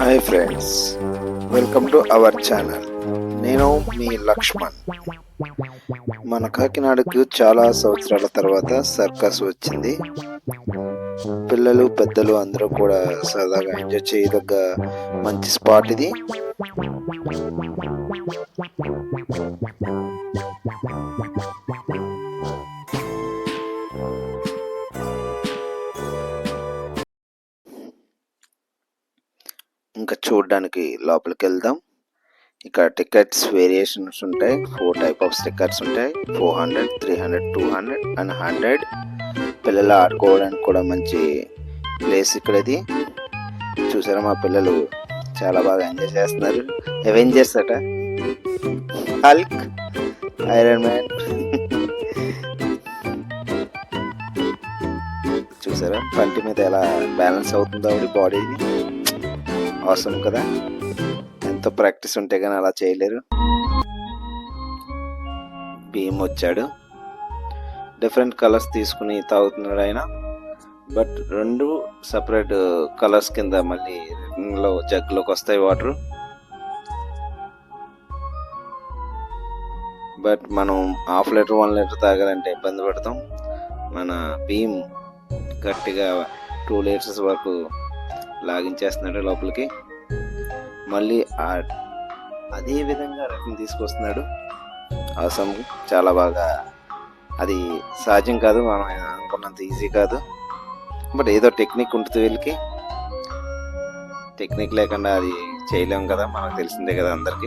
Hi friends welcome to our channel నేను మీ లక్ష్మణ్. మన కాకినాడకు చాలా సంవత్సరాల తర్వాత సర్కస్ వచ్చింది. పిల్లలు పెద్దలు అందరూ కూడా సరదాగా ఎంజాయ్ చేయదగ్గ మంచి స్పాట్ ఇది. ఇంకా చూడడానికి లోపలికి వెళ్దాం ఇక్కడ టికెట్స్ వేరియేషన్స్ ఉంటాయి. ఫోర్ టైప్ ఆఫ్ స్టిక్కర్స్ ఉంటాయి. Four hundred three hundred two hundred and hundred. పిల్లలు ఆడుకోవడానికి కూడా మంచి ప్లేస్ ఇక్కడ ఇది చూసారా మా పిల్లలు చాలా బాగా ఎంజాయ్ చేస్తున్నారు. అవెంజర్స్ అట. Hulk Iron Man. చూసారా? పంటి మీద ఎలా బ్యాలెన్స్ అవుతుందో ఆవిడ బాడీని. అవసరం కదా? ఎంతో ప్రాక్టీస్ ఉంటే కానీ అలా చేయలేరు. భీమ్ వచ్చాడు. డిఫరెంట్ కలర్స్ తీసుకుని తాగుతున్నాడు ఆయన. బట్ రెండు సపరేట్ కలర్స్ కింద మళ్ళీ లో జగ్లోకి వస్తాయి వాటర్ బట్ మనం హాఫ్ లీటర్ వన్ లీటర్ తాగాలంటే ఇబ్బంది పడతాం. మన భీమ్ గట్టిగా టూ లీటర్స్ వరకు లాగించేస్తున్నాడు లోపలికి. మళ్ళీ ఆ- అదే విధంగా రకం తీసుకొస్తున్నాడు. అవసరం చాలా బాగా అది సహజం కాదు మనం అనుకున్నంత ఈజీ కాదు. బట్ ఏదో టెక్నిక్ ఉంటుంది వీళ్ళకి. టెక్నిక్ లేకుండా అది చేయలేము కదా మనకు తెలిసిందే కదా అందరికీ.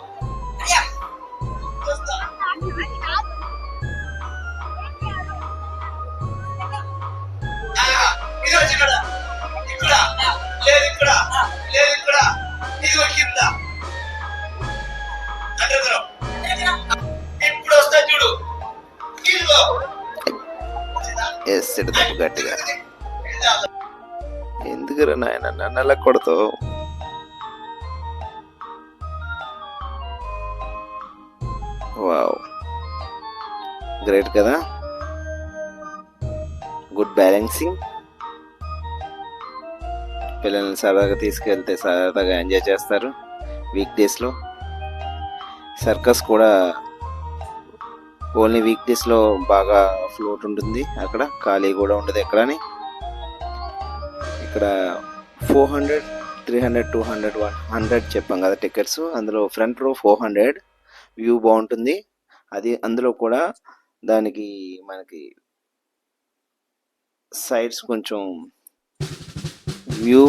గట్టిగా. ఎందుకురా నాయన నన్ను అలా కొడతావు? వావ్. గ్రేట్ కదా? Good balancing. పిల్లల్ని సరదాగా తీసుకెళ్తే సరదాగా ఎంజాయ్ చేస్తారు వీక్ డేస్లో సర్కస్ కూడా ఓన్లీ వీక్డేస్లో బాగా ఫ్లోట్ ఉంటుంది. అక్కడ ఖాళీ కూడా ఉండదు ఎక్కడని. ఇక్కడ four hundred three hundred two hundred one hundred చెప్పాం కదా టికెట్స్ అందులో ఫ్రంట్ రో ఫోర్ హండ్రెడ్ వ్యూ బాగుంటుంది. అది అందులో కూడా దానికి మనకి సైడ్స్ కొంచెం వ్యూ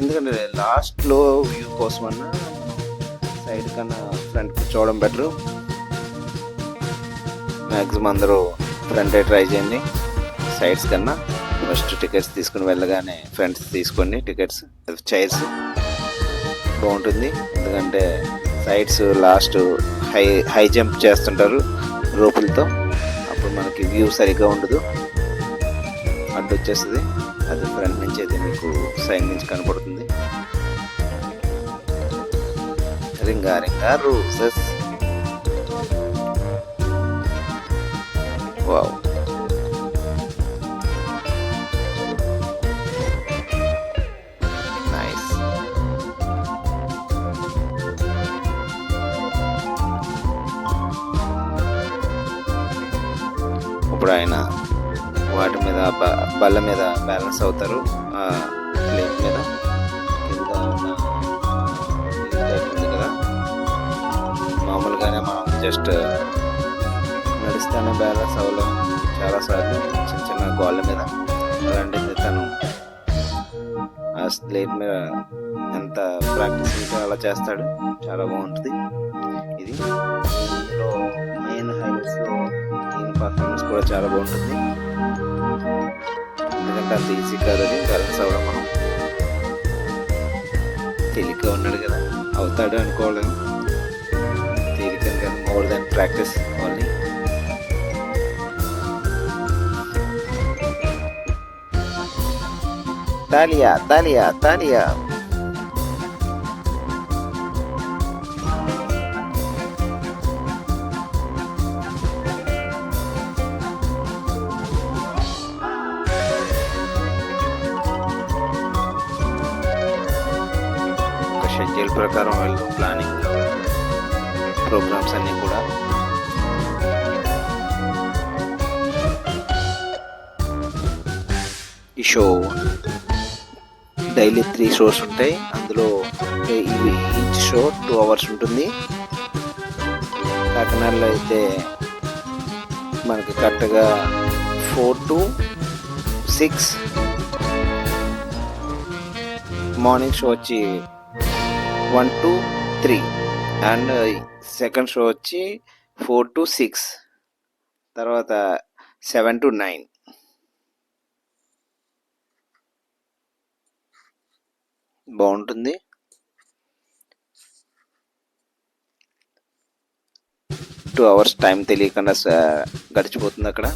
ఎందుకంటే లాస్ట్లో వ్యూ కోసం అన్నా సైడ్ కన్నా ఫ్రంట్ కూర్చోవడం బెటరు మ్యాక్సిమం అందరూ ఫ్రంటే ట్రై చేయండి. సైడ్స్ కన్నా ఫస్ట్ టికెట్స్ తీసుకుని వెళ్ళగానే ఫ్రంట్స్ తీసుకోండి. టికెట్స్ చైర్స్ బాగుంటుంది. ఎందుకంటే sides last high high jump చేస్తుంటారు రోపులతో. అప్పుడు మనకి వ్యూ సరిగ్గా ఉండదు. అడ్డు వచ్చేస్తుంది. అది ఫ్రంట్ నుంచి అయితే మీకు సైడ్ నుంచి కనపడుతుంది. రింగా రింగా రూసెస్ వావ్ నైస్ ఇప్పుడు ఆయన వాటి మీద బ- బల్ల మీద బ్యాలెన్స్ అవుతారు. ఆ ప్లేట్ మీద. కింద ఉన్న ఉంది కదా. మామూలుగానే మనం జస్ట్ నడుస్తానే బ్యాలెన్స్ అవ్వలేం చాలాసార్లు చిన్న చిన్న గోళ్ళ మీద అలాంటిది తను ఆ స్లేట్ మీద ఎంత ప్రాక్టీస్ అలా చేస్తాడు. చాలా బాగుంటుంది. ఇది ఇందులో మెయిన్ హైలైట్స్లో దీని పర్ఫార్మెన్స్ కూడా చాలా బాగుంటుంది. ఎందుకంటే అంత ఈజీ కాదు అది. బ్యాలెన్స్ అవ్వడం మనం తేలిగ్గా ఉన్నాడు కదా. అవుతాడు అనుకోవడం తేలిక కదా మోర్ దాన్ ప్రాక్టీస్ ఓన్లీ తాలియా తాలియా తాలియా ఒక షెడ్యూల్ ప్రకారం వెళ్తూ ప్లానింగ్ ప్రోగ్రామ్స్ అన్నీ కూడా ఈ షో డైలీ త్రీ షోస్ ఉంటాయి. అందులో ఈచ్ షో టూ అవర్స్ ఉంటుంది. కాకినాడలో అయితే మనకి కరెక్ట్గా four to six morning show వచ్చి one to three. And second show వచ్చి ఫోర్ టు సిక్స్. తర్వాత సెవెన్ టు నైన్. బాగుంటుంది. టూ అవర్స్ టైం తెలియకుండా గడిచిపోతుంది అక్కడ.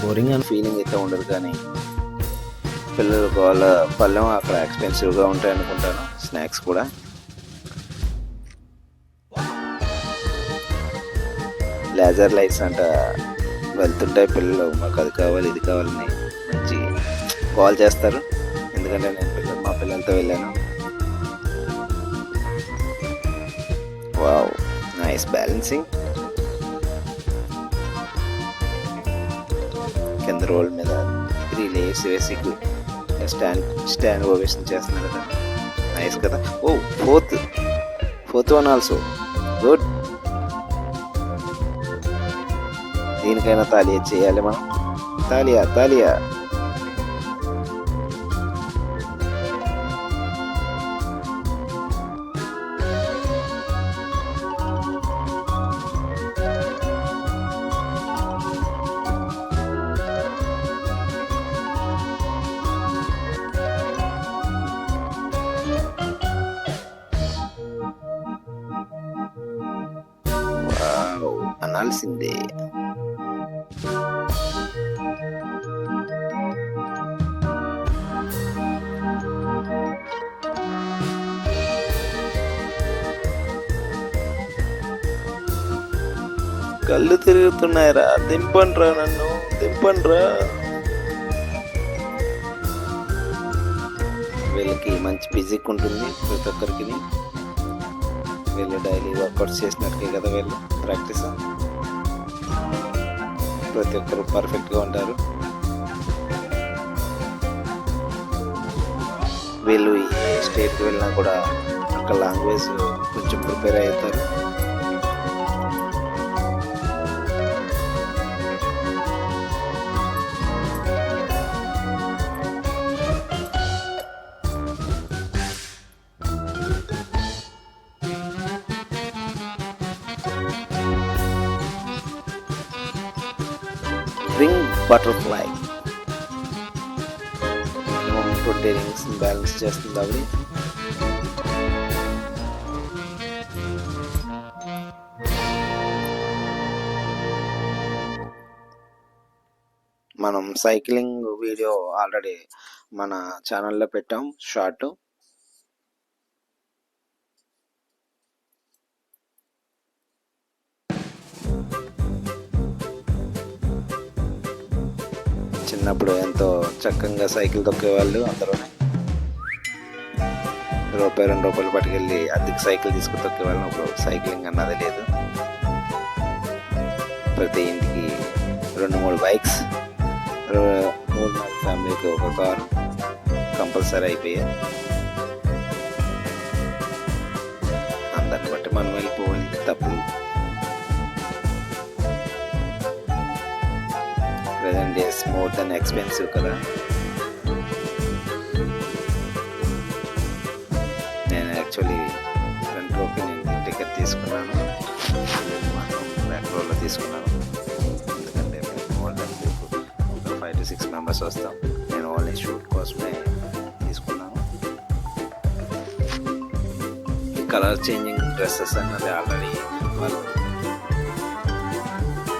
బోరింగ్ అని ఫీలింగ్ అయితే ఉండదు కానీ పిల్లలకు వాళ్ళ పళ్ళెం అక్కడ ఎక్స్పెన్సివ్గా ఉంటాయి అనుకుంటాను స్నాక్స్ కూడా. లేజర్ లైట్స్ అంట వెళ్తుంటాయి పిల్లలు మాకు అది కావాలి ఇది కావాలని కాల్ చేస్తారు. ఎందుకంటే నేను పిల్లలు మా పిల్లలతో వెళ్ళాను. Wow nice balancing. కింద రోల్ మీద త్రీ లేయర్స్ వేసి స్టాండ్ స్టాండ్ ఓవేషన్ చేస్తున్నారు కదా. నైస్ కదా. ఓ fourth. Fourth one also. Good. దీనికైనా తాలియా చేయాలి మనం? తాలియా తాలియా అనాల్సిందే కళ్ళు తిరుగుతున్నాయిరా. దింపండ్రా నన్ను. దింపండ్రా. వీళ్ళకి మంచి ఫిజిక్ ఉంటుంది ప్రతి ఒక్కరికి వీళ్ళు డైలీ వర్కౌట్స్ చేసినట్టుకే కదా వీళ్ళు. ప్రాక్టీస్. ప్రతి ఒక్కరు పర్ఫెక్ట్గా ఉంటారు. వీళ్ళు ఏ స్టేట్కి వెళ్ళినా కూడా అక్కడ లాంగ్వేజ్ కొంచెం ప్రిపేర్ అవుతారు. Ring butterfly twenty rings balance చేస్తుంది ఆవిడ మనం సైక్లింగ్ వీడియో ఆల్రెడీ మన ఛానల్లో పెట్టాం షార్ట్ చిన్నప్పుడు ఎంతో చక్కగా సైకిల్ తొక్కేవాళ్ళు అందరూ రూపాయి రెండు రూపాయలు పట్టుకెళ్ళి అద్దెకి సైకిల్ తీసుకుని తొక్కేవాళ్ళం. ఇప్పుడు సైక్లింగ్ అన్నది లేదు. ప్రతి ఇంటికి రెండు మూడు బైక్స్ మూడు నాలుగు ఫ్యామిలీకి ఒక కారు కంపల్సరీ అయిపోయాయి. ప్రజెంట్ మోర్ దెన్ ఎక్స్పెన్సివ్ కదా? నేను యాక్చువల్లీ ఫ్రంట్ రోకి నేను టికెట్ తీసుకున్నాను. నేను బ్యాక్ రోలో తీసుకున్నాను. ఎందుకంటే మేము more then five to six members వస్తాం. నేను ఓన్లీ షూట్ కోసమే తీసుకున్నాను. కలర్ చేంజింగ్ డ్రెస్సెస్ అన్నది ఆల్రెడీ వాళ్ళు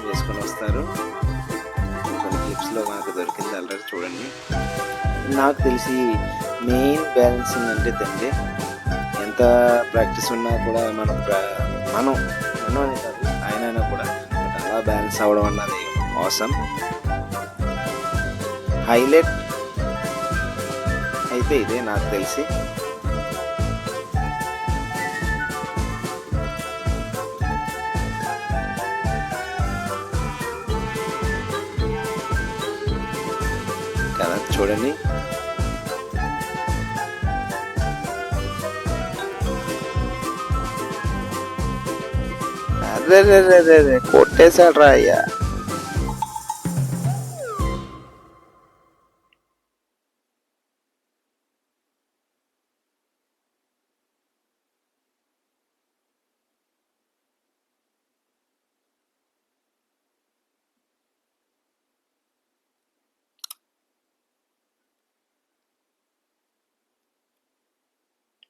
వేసుకొని వస్తారు. టిప్స్లో నాకు దొరికింది ఆల్రెడీ చూడండి. నాకు తెలిసి మెయిన్ బ్యాలెన్సింగ్ అంటే తండ్రి ఎంత ప్రాక్టీస్ ఉన్నా కూడా మనం మనం మనం అనే కాదు ఆయన కూడా బట్ అలా బ్యాలెన్స్ అవ్వడం అన్నది అవసరం హైలైట్ అయితే ఇదే నాకు తెలిసి. చూడండి అరే రే రే రే రే కొట్టేశాడు రా అయ్యా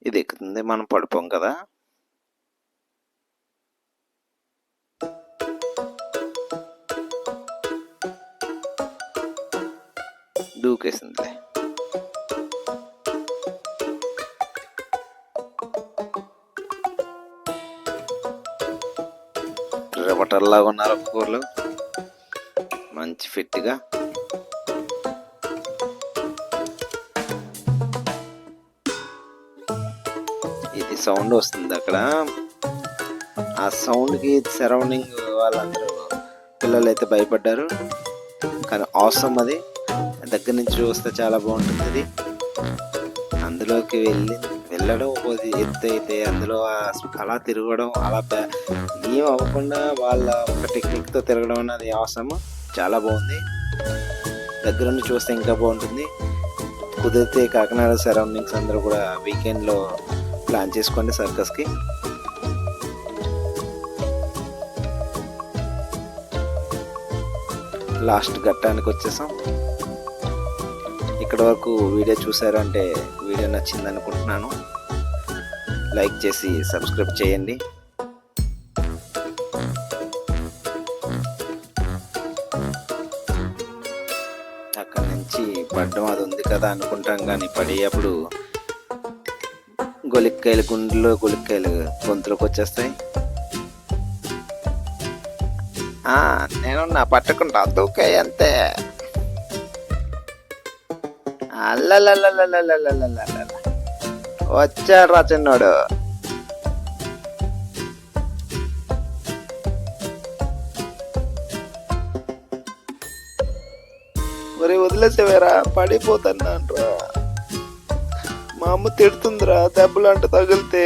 ఇది ఎక్కుతుంది మనం పడిపోం కదా. దూకేసిందిలే. రివటర్లాగా ఉన్నారు కూరలు. మంచి ఫిట్గా. సౌండ్ వస్తుంది అక్కడ. ఆ సౌండ్కి సరౌండింగ్ వాళ్ళందరూ పిల్లలు అయితే భయపడ్డారు. కానీ అవసరం అది. దగ్గర నుంచి చూస్తే చాలా బాగుంటుంది అది. అందులోకి వెళ్ళి వెళ్ళడం ఎత్తు అయితే అందులో ఆ- అలా తిరగడం అలా ఏం అవ్వకుండా వాళ్ళ ఒక టెక్నిక్తో తిరగడం అనేది అవసరం చాలా బాగుంది. దగ్గర నుంచి చూస్తే ఇంకా బాగుంటుంది. కుదిరితే కాకినాడ సరౌండింగ్స్ అందరూ కూడా వీకెండ్లో ప్లాన్ చేసుకోండి సర్కస్కి. లాస్ట్ ఘట్టానికి వచ్చేసాం. ఇక్కడ వరకు వీడియో చూసారంటే వీడియో నచ్చింది అనుకుంటున్నాను. లైక్ చేసి సబ్స్క్రైబ్ చేయండి. అక్కడ నుంచి పడ్డం అది ఉంది కదా అనుకుంటాం కానీ పడేటప్పుడు గొలిక్కాయలు గుండెలో గొలిక్కాయలు గొంతులోకి వచ్చేస్తాయి. ఆ, నేను నా పట్టుకుంటా. దూకే అంతే. వచ్చాడు రా చిన్నోడు మరి వదిలేసేవేరా పడిపోతాను అంటారా మా అమ్మ తిడుతుందిరా దెబ్బలు అంటే తగిలితే.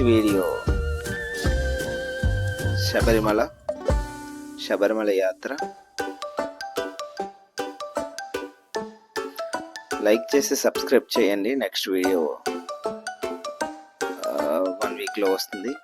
మంచి వీడియో. శబరిమల శబరిమల యాత్ర. లైక్ చేసి సబ్స్క్రైబ్ చేయండి నెక్స్ట్ వీడియో. వన్ వీక్లో వస్తుంది.